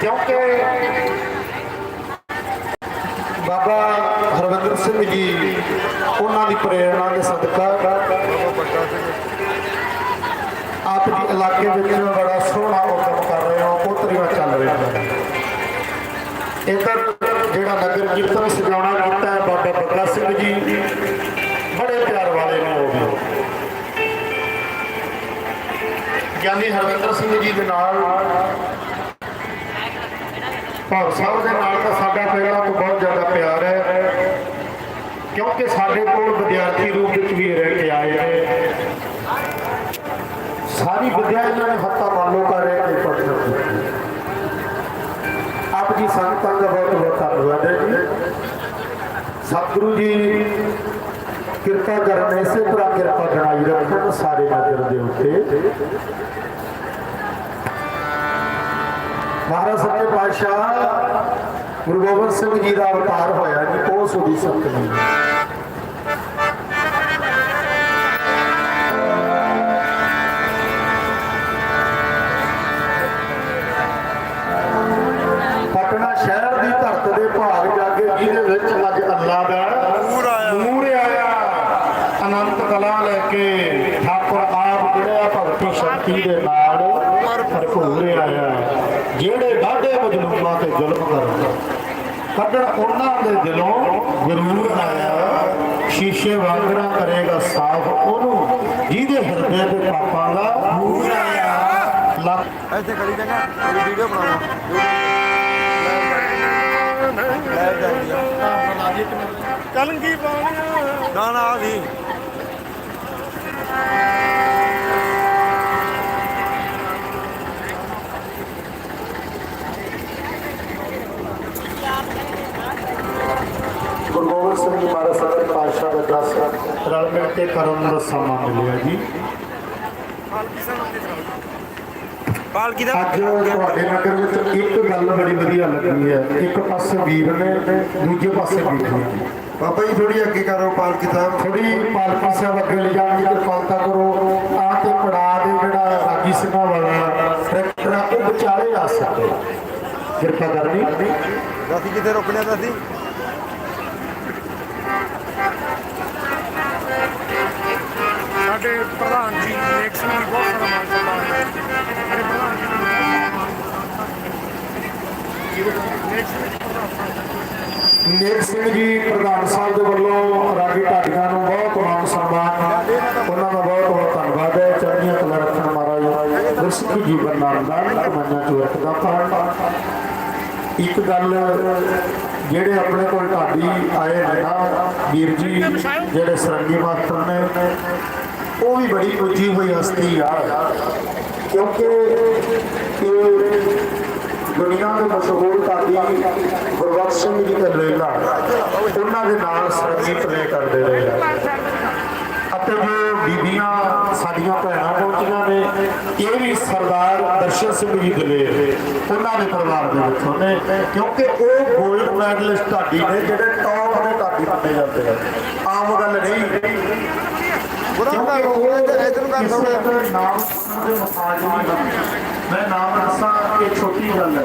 ਕਿਉਂਕਿ ਬਾਬਾ ਹਰਵਿੰਦਰ ਸਿੰਘ ਜੀ, ਉਹਨਾਂ ਦੀ ਪ੍ਰੇਰਣਾ ਦੇ ਸਦਕਾ ਆਪ ਜੀ ਇਲਾਕੇ ਵਿੱਚ ਬੜਾ ਸੋਹਣਾ ਉਦਮ ਕਰ ਰਹੇ ਹੋ ਕੋਤਰੀਆਂ ਚੱਲ ਰਹੀਆਂ ਨੇ। ਇੱਧਰ ਜਿਹੜਾ ਨਗਰ ਕੀਰਤਨ ਸਜਾਉਣਾ ਕੀਤਾ ਹੈ, ਬਾਬਾ ਬੱਗਾ ਸਿੰਘ ਜੀ, ਬੜੇ ਪਿਆਰ ਵਾਲੇ ਨੇ ਉਹ ਵੀ। ਗਿਆਨੀ ਹਰਵਿੰਦਰ ਸਿੰਘ ਜੀ ਦੇ ਨਾਲ ਭਾਵ ਸਾਹਿਬ ਦੇ ਨਾਲ ਤਾਂ ਸਾਡਾ ਪਹਿਲਾਂ ਤੋਂ ਬਹੁਤ ਜ਼ਿਆਦਾ ਪਿਆਰ ਹੈ। ਕਿਉਂਕਿ ਸਾਡੇ ਕੋਲ ਵਿਦਿਆਰਥੀ ਰੂਪ ਵਿੱਚ ਵੀ ਰਹਿ ਕੇ ਆਏ ਨੇ। ਸਾਰੀ ਵਿਦਿਆ ਇਹਨਾਂ ਨੇ ਹੱਥਾਂ ਮਾਲੋ ਕਰ ਰਹੇ ਕੇ ਪੜ੍ਹਨਾ ਕੀਤੀ ਆਪ ਜੀ ਸੰਗਤਾਂ ਦਾ ਬਹੁਤ ਬਹੁਤ ਧੰਨਵਾਦ ਹੈ ਜੀ। ਸਤਿਗੁਰੂ ਜੀ, ਕਿਰਪਾ ਕਰਨ ਇਸੇ ਤਰ੍ਹਾਂ ਕਿਰਪਾ ਬਣਾਈ ਰੱਖਣ ਸਾਰੇ ਨਗਰ ਦੇ ਉੱਤੇ। ਮਹਾਰਾਜ ਸੱਚੇ ਪਾਤਸ਼ਾਹ ਗੁਰੂ ਗੋਬਿੰਦ ਸਿੰਘ ਜੀ ਦਾ ਅਵਤਾਰ ਹੋਇਆ ਜੀ ਉਹ ਸੁਦੀ ਸਤਿਗੁਰੂ ਕੱਢਣ ਉਹਨਾਂ ਦੇ ਦਿਲੋਂ ਗੁਰੂਰ ਆਇਆ, ਸ਼ੀਸ਼ੇ ਵਾਂਗਣਾ ਕਰੇਗਾ ਸਾਫ਼ ਉਹਨੂੰ, ਜਿਹਦੇ ਹਿਰਦੇ ਦੇ ਪਾਪਾਂ ਦਾ ਨੂਰ ਆਇਆ। ਲੱਖ ਇੱਥੇ ਖੜੀ ਚੰਗਾ ਮੇਰੀ ਵੀਡੀਓ ਬਣਾਉਣਾ ਲੈ ਜਾਂਦੀ ਆ ਕਲੰਗੀ ਪਾਉਣੀਆਂ ਨਾ ਨਾ ਆ ਨਹੀਂ ਗੁਰੂ ਗੋਬਿੰਦ ਸਿੰਘ ਜੀ ਮਹਾਰਾਜ ਸੱਚੇ ਪਾਤਸ਼ਾਹ ਦਾ ਦਸ ਰਲ ਮਿਲ ਕੇ ਕਰਨ ਦਾ ਸਮਾਂ ਮਿਲਿਆ ਜੀ। ਪਾਲਕੀ ਦਾ ਅੱਜ ਤੁਹਾਡੇ ਨਗਰ ਵਿੱਚ ਇੱਕ ਗੱਲ ਬੜੀ ਵਧੀਆ ਲੱਗੀ ਹੈ। ਇੱਕ ਪਾਸੇ ਵੀਰ ਨੇ ਦੂਜੇ ਪਾਸੇ ਬੀਬੀ ਨੇ। ਬਾਬਾ ਜੀ ਥੋੜੀ ਅੱਗੇ ਕਰੋ ਪਾਲਕੀ ਦਾ ਥੋੜੀ ਪਾਲਕੀ ਸਾਹਿਬ ਅੱਗੇ ਲਿਜਾਣ ਦੀ ਕਿਰਪਾਲਤਾ ਕਰੋ। ਤਾਂ ਤੇ ਪੜਾ ਦੇ ਜਿਹੜਾ ਰਾਗੀ ਸਿੰਘਾਂ ਵਾਲਾ ਟਰੈਕਟਰ ਆ ਉਹ ਵਿਚਾਲੇ ਆ ਸਕੇ ਕਿਰਪਾ ਕਰਨੀ। ਦਾਸੀ ਕਿੱਥੇ ਰੁਕਣਿਆ ਦਾਸੀ ਸਾਡੇ ਪ੍ਰਧਾਨ ਜੀ ਨੇਕ ਸਿੰਘ ਜੀ ਬਹੁਤ ਸਾਰਾ ਮਾਸ਼ਾਅੱਲਾ ਸਾਡੇ ਪ੍ਰਧਾਨ ਜੀ ਨੂੰ ਨੇਕ ਸਿੰਘ ਜੀ, ਪ੍ਰਧਾਨ ਸਾਹਿਬ ਦੇ ਵੱਲੋਂ ਰਾਗੀ ਢਾਡੀਆਂ ਨੂੰ ਬਹੁਤ ਮਾਨ ਸਨਮਾਨ। ਉਹਨਾਂ ਦਾ ਬਹੁਤ ਬਹੁਤ ਧੰਨਵਾਦ ਹੈ। ਚੜ੍ਹਦੀਆਂ ਕਲਾ ਰੱਖਣ ਮਹਾਰਾਜ, ਗੁਰਸਿੱਖੀ ਜੀਵਨ ਨਾਲ ਨਾਲ ਕਮਾਈਆਂ ਚ ਵਰਤਦਾ ਪਾਣ ਇੱਕ ਗੱਲ ਜਿਹੜੇ ਆਪਣੇ ਕੋਲ ਢਾਡੀ ਆਏ ਨੇ ਨਾ, ਵੀਰ ਜੀ, ਜਿਹੜੇ ਸਰੰਗੀ ਮਾਸਟਰ ਨੇ ਉਹ ਵੀ ਬੜੀ ਉੱਚੀ ਹੋਈ ਹਸਤੀ ਆ। ਕਿਉਂਕਿ ਇਹ ਦੁਨੀਆ ਦੇ ਮਸ਼ਹੂਰ ਕਾਦੀ ਗੁਰਬਖਸ਼ ਸਿੰਘ ਜੀ ਤੇ ਲੇਲਾ, ਉਹਨਾਂ ਦੇ ਨਾਲ ਸੰਗੀਤ ਪਲੇ ਕਰਦੇ ਰਹੇ ਅਤੇ ਜੋ ਬੀਬੀਆਂ ਸਾਡੀਆਂ ਭੈਣਾਂ ਪਹੁੰਚੀਆਂ ਨੇ, ਇਹ ਵੀ ਸਰਦਾਰ ਦਰਸ਼ਨ ਸਿੰਘ ਜੀ ਦਲੇਰ ਉਹਨਾਂ ਦੇ ਪਰਿਵਾਰ ਦੇ ਵਿੱਚੋਂ ਨੇ। ਕਿਉਂਕਿ ਉਹ ਗੋਲਡ ਮੈਡਲਿਸਟ ਢਾਡੀ ਨੇ, ਜਿਹੜੇ ਟੌਪ ਦੇ ਢਾਡੀ ਮੰਨੇ ਜਾਂਦੇ ਨੇ ਆਮ ਗੱਲ ਨਹੀਂ। ਬੁਰਾ ਹੁੰਦਾ ਇਧਰ ਕਰ ਕਿਸੇ ਨਾਮ ਦੇ ਮੁਤਾਜ ਮੈਂ ਨਾਮ ਦੱਸਾਂ ਇਹ ਛੋਟੀ ਗੱਲ ਹੈ।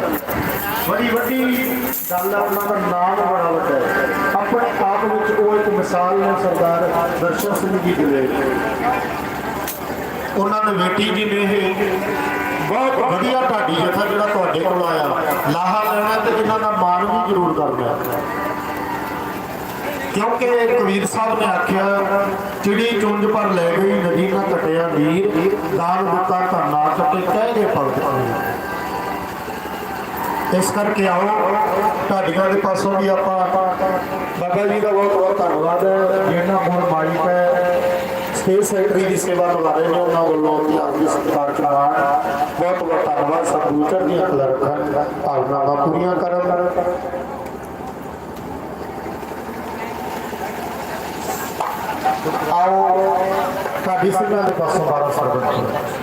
ਬੜੀ ਵੱਡੀ ਗੱਲ ਹੈ, ਉਹਨਾਂ ਦਾ ਨਾਮ ਬੜਾ ਵੱਡਾ ਹੈ। ਆਪਣੇ ਆਪ ਵਿੱਚ ਉਹ ਇੱਕ ਮਿਸਾਲ ਨੇ, ਸਰਦਾਰ ਦਰਸ਼ਨ ਸਿੰਘ ਜੀ ਦੇ ਉਹਨਾਂ ਨੇ ਬੇਟੀ ਜੀ ਨੇ ਇਹ ਬਹੁਤ ਵਧੀਆ ਢਾਡੀ ਜਥਾ ਜਿਹੜਾ ਤੁਹਾਡੇ ਕੋਲ ਆਇਆ। ਲਾਹਾ ਲੈਣਾ ਤੇ ਇਹਨਾਂ ਦਾ ਮਾਣ ਵੀ ਜ਼ਰੂਰ ਕਰਨਾ ਕਿਉਂਕਿ ਕਬੀਰ ਸਾਹਿਬ ਨੇ ਆਖਿਆ ਚਿੜੀ ਚੁੰਝ ਪਰ ਲੈ ਗਈ, ਨਦੀ ਨਾ ਕਟਿਆ ਵੀਰ, ਦਾਨ ਦਿੱਤਾ ਤਾਂ ਕਟੇ ਕਹਿ ਦੇ ਭਗਤ ਕਬੀਰ। ਇਸ ਕਰਕੇ ਆਓ, ਢਾਡੀਆਂ ਦੇ ਪਾਸੋਂ ਵੀ ਆਪਾਂ, ਬਾਬਾ ਜੀ ਦਾ ਬਹੁਤ ਬਹੁਤ ਧੰਨਵਾਦ ਹੈ ਜਿਹਨਾਂ ਹੁਣ ਮਾਈਕ ਹੈ ਸਪੇਸ ਸੈਕਟਰੀ ਦੀ ਸੇਵਾ ਨਿਭਾ ਰਹੇ ਨੇ, ਉਹਨਾਂ ਵੱਲੋਂ ਵੀ ਆਪ ਜੀ ਸਤਿਕਾਰ ਕਰਵਾਉਣ ਬਹੁਤ ਬਹੁਤ ਧੰਨਵਾਦ, ਸਤਿਗੁਰੂ ਚੜ੍ਹਦੀਆਂ ਕਲਾ ਰੱਖਣ, ਭਾਵਨਾਵਾਂ ਪੂਰੀਆਂ ਕਰਨ ਆਓ ਸਾਡੀ ਸਿੰਘਾਂ ਦੇ ਪਾਸੋਂ ਬਾਰਾ ਸਰਬਤ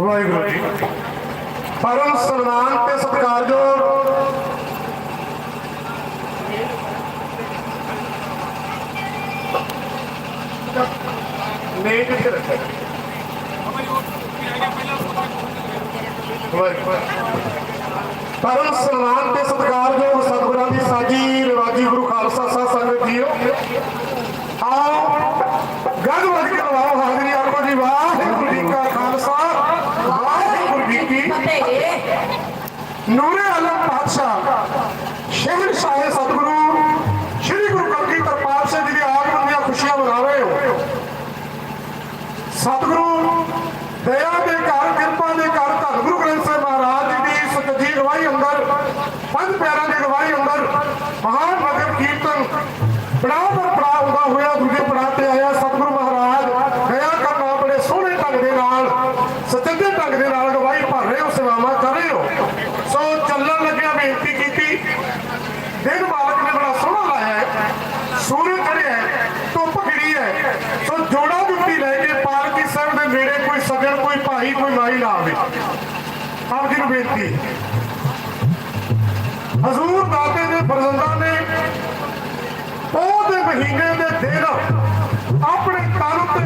ਵਾਹਿਗੁਰੂ ਜੀ ਪਰਮ ਸਨਮਾਨ ਤੇ ਸਤਿਕਾਰਯੋਗ ਮੇਜ ਇੱਥੇ ਰੱਖੋ ਪਰਮ ਸਨਮਾਨ ਤੇ ਸਤਿਕਾਰਯੋਗ ਸਤਿਗੁਰਾਂ ਦੀ ਸਾਜੀ ਰਿਵਾਜੀ ਗੁਰੂ ਖਾਲਸਾ ਸਾਹਿਬ ਸੰਗਤ ਜੀਓ। ਆਓ ਗੱਜ ਵੱਜ ਕੇ ਲਵਾਓ ਹਾਜ਼ਰੀ ਆਖੋ ਜੀ ਵਾਹਿਗੁਰੂ ਜੀ ਕਾ ਖਾਲਸਾ ਵਾਹਿਗੁਰੂ ਜੀ ਕੀ ਨੂਰੇ ਆਲਮ ਪਾਤਸ਼ਾਹ।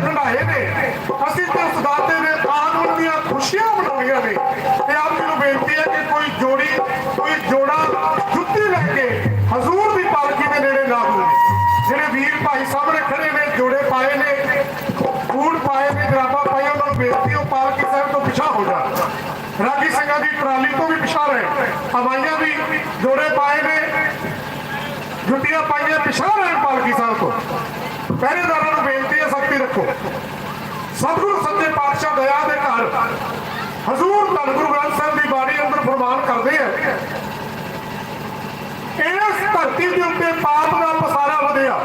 ਤਨ ਨੇ। ਅਸੀਂ ਤੇ ਉਸ ਦਾਤੇ ਦੇ ਦੀਆਂ ਖੁਸ਼ੀਆਂ ਮਨਾਉਣੀਆਂ ਨੇ। ਤੇ ਆਪ ਜੀ ਨੂੰ ਬੇਨਤੀ ਹੈ ਕਿ ਕੋਈ ਜੋੜੀ, ਕੋਈ ਜੋੜਾ ਜੁੱਤੀ ਲੈ ਕੇ ਹਜ਼ੂਰ ਦੀ ਪਾਲਕੀ ਦੇ ਨੇੜੇ ਨਾ ਹੋਵੇ। ਜਿਹੜੇ ਵੀਰ ਭਾਈ ਸਾਹਮਣੇ ਖੜੇ ਨੇ, ਜੋੜੇ ਪਾਏ ਨੇ ਫੂਡ ਪਾਏ ਨੇ, ਜਰਾਬਾਂ ਪਾਈਆਂ ਉਹਨਾਂ ਨੂੰ ਬੇਨਤੀ ਉਹ ਪਾਲਕੀ ਸਾਹਿਬ ਤੋਂ ਪਿਛਾ ਹੋ ਜਾ ਰਾਗੀ ਸਿੰਘਾਂ ਦੀ ਟਰਾਲੀ ਤੋਂ ਵੀ ਪਿਛਾ ਰਹੇ। ਹਵਾਈਆਂ ਵੀ ਜੋੜੇ ਪਾਏ ਨੇ, ਜੁੱਤੀਆਂ ਪਾਈਆਂ, ਪਿਛਾ ਰਹਿਣ ਪਾਲਕੀ ਸਾਹਿਬ ਤੋਂ। ਪਹਿਰੇਦਾਰਾਂ ਨੂੰ ਬੇਨਤੀ ਹੈ ਸਖਤੀ ਰੱਖੋ। ਸਤਿਗੁਰੂ ਸੱਚੇ ਪਾਤਸ਼ਾਹ ਦਇਆ ਦੇ ਘਰ ਹਜ਼ੂਰ ਧੰਨ ਗੁਰੂ ਗ੍ਰੰਥ ਸਾਹਿਬ ਦੀ ਬਾਣੀ ਅੰਦਰ ਫਰਮਾਨ ਕਰਦੇ ਆ। ਇਸ ਧਰਤੀ ਦੇ ਉੱਤੇ ਪਾਪ ਦਾ ਪਸਾਰਾ ਵਧਿਆ।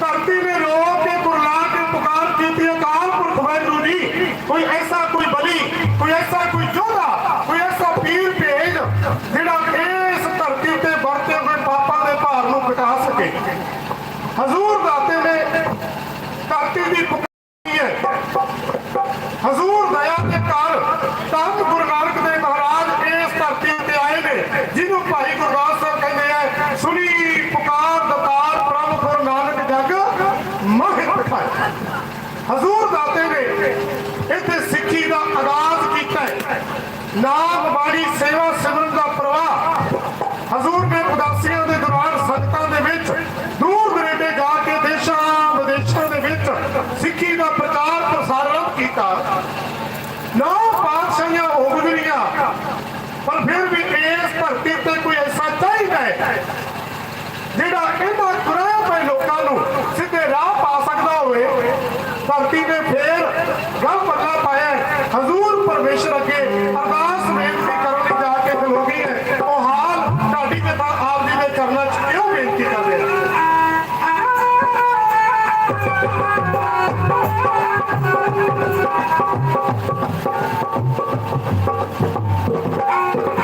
ਧਰਤੀ ਨੇ ਰੋ ਕੇ ਕੁਰਲਾ ਕੇ ਪੁਕਾਰ ਕੀਤੀ ਅਕਾਲ ਪੁਰਖ ਵਾਹਿਗੁਰੂ ਜੀ, ਕੋਈ ਐਸਾ ਕੋਈ ਬਲੀ, ਕੋਈ ਐਸਾ ਕੋਈ ਯੋਧਾ, ਕੋਈ ਐਸਾ ਪੀਰ ਭੇਜ ਜਿਹੜਾ ਇਸ ਧਰਤੀ ਉੱਤੇ ਵਰਤੇ ਹੋਏ ਪਾਪਾਂ ਦੇ ਭਾਰ ਨੂੰ ਘਟਾ ਸਕੇ। ਹਜ਼ੂਰ ਦਾਤੇ ਨੇ ਧਰਤੀ ਦੀ ਪੁਕਾਰੀ ਹੈ ਹਜ਼ੂਰ ਦਇਆ ਦੇ ਘਰ ਤਨ ਗੁਰੂ ਨਾਨਕ ਦੇਵ ਮਹਾਰਾਜ ਇਸ ਧਰਤੀ ਉੱਤੇ ਆਏ ਨੇ, ਜਿਹਨੂੰ ਭਾਈ ਗੁਰਦਾਸ ਸਾਹਿਬ ਕਹਿੰਦੇ ਆ, ਸੁਣੀ ਪੁਕਾਰ ਦਤਾਰ ਪ੍ਰਭ ਗੁਰੂ ਨਾਨਕ ਜਗ ਮਹਿ ਪਠਾਈ ਹਜ਼ੂਰ ਦਾਤੇ ਨੇ ਇੱਥੇ ਸਿੱਖੀ ਦਾ ਆਗਾਜ਼ ਕੀਤਾ ਹੈ। ਨਾਮ Thank you.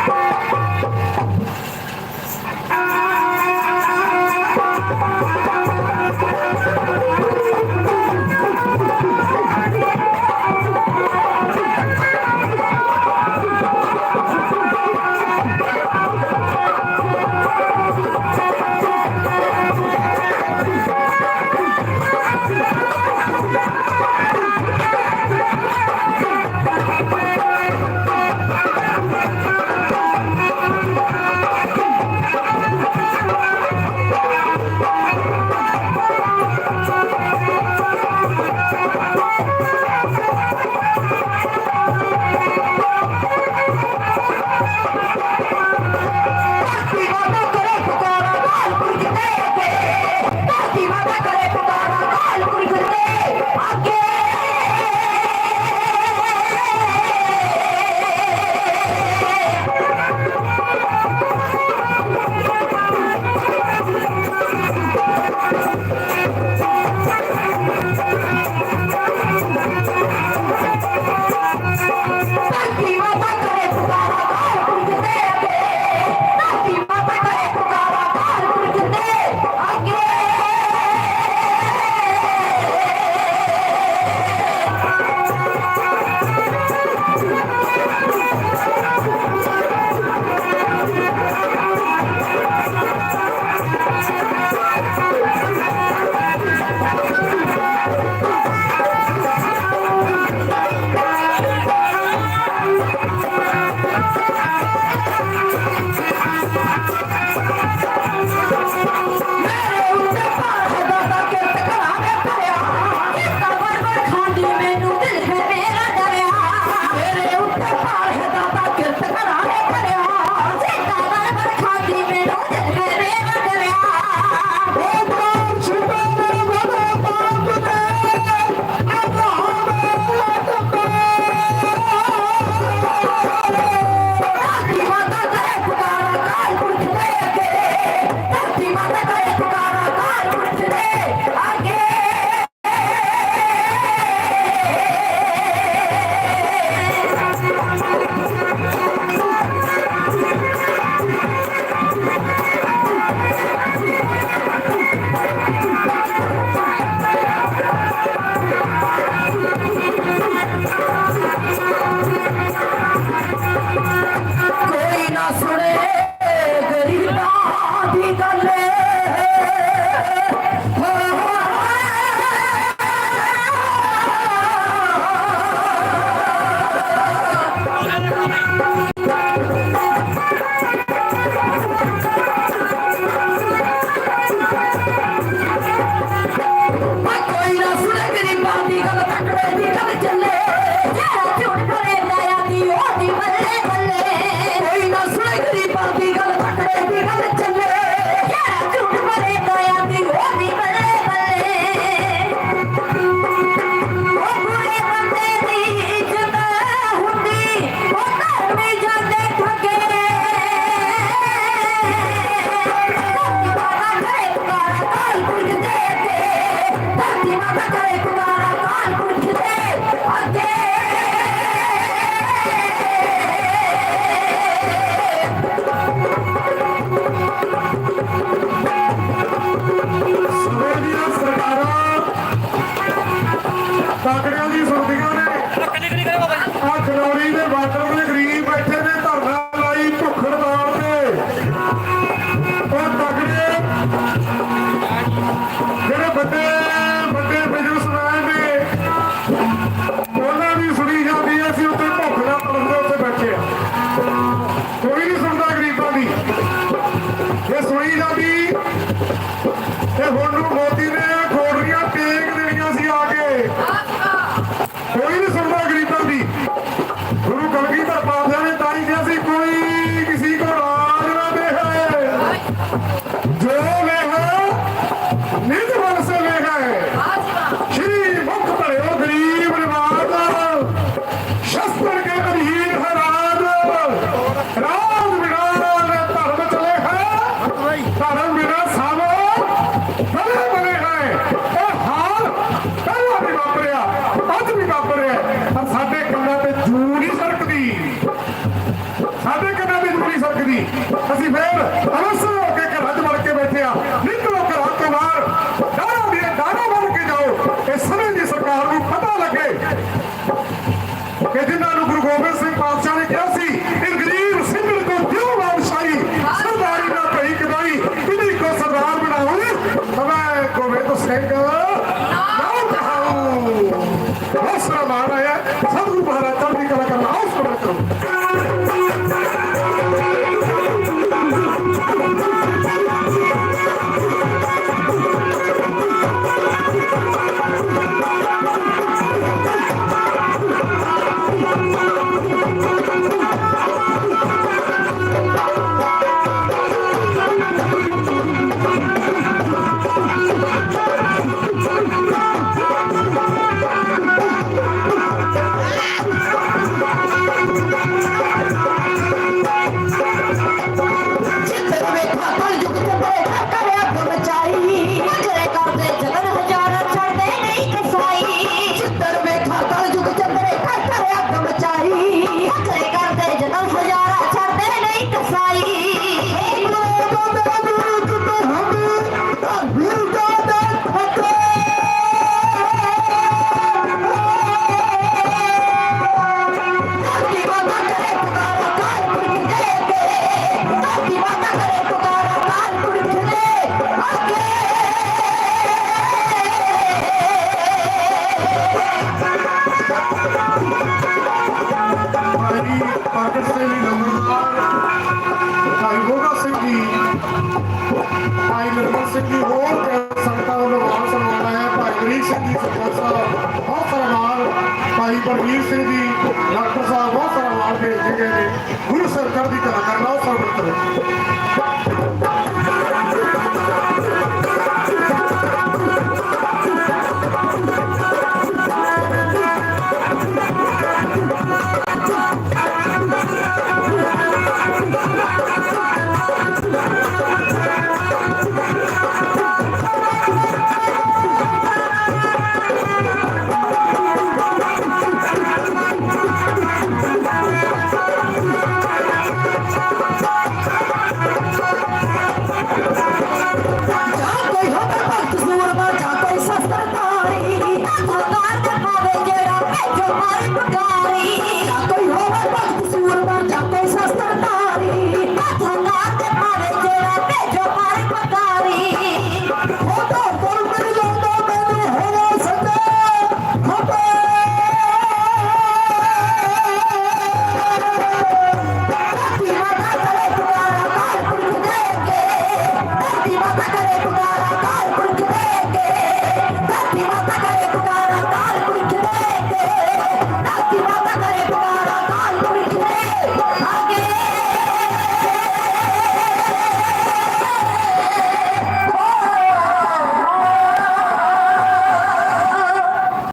ਹੋਰ ਸੰਗਤਾਂ ਵੱਲੋਂ ਮਾਨ ਸਨਮਾਨ ਆਇਆ ਭਾਈ ਗਰੀਬ ਸਿੰਘ ਜੀ ਸਰਪੰਚ ਸਾਹਿਬ ਬਹੁਤ ਸਾਰਾ ਮਾਨ ਭਾਈ ਪਰਮੀਰ ਸਿੰਘ ਜੀ ਡਾਕਟਰ ਸਾਹਿਬ ਬਹੁਤ ਸਾਰਾ ਮਾਨ ਭੇਜ ਗਏ ਨੇ ਗੁਰੂ ਸਰਕਾਰ ਦੀ ਕਲਾ ਕਰਨਾ ਉਹ ਸਰਬਤ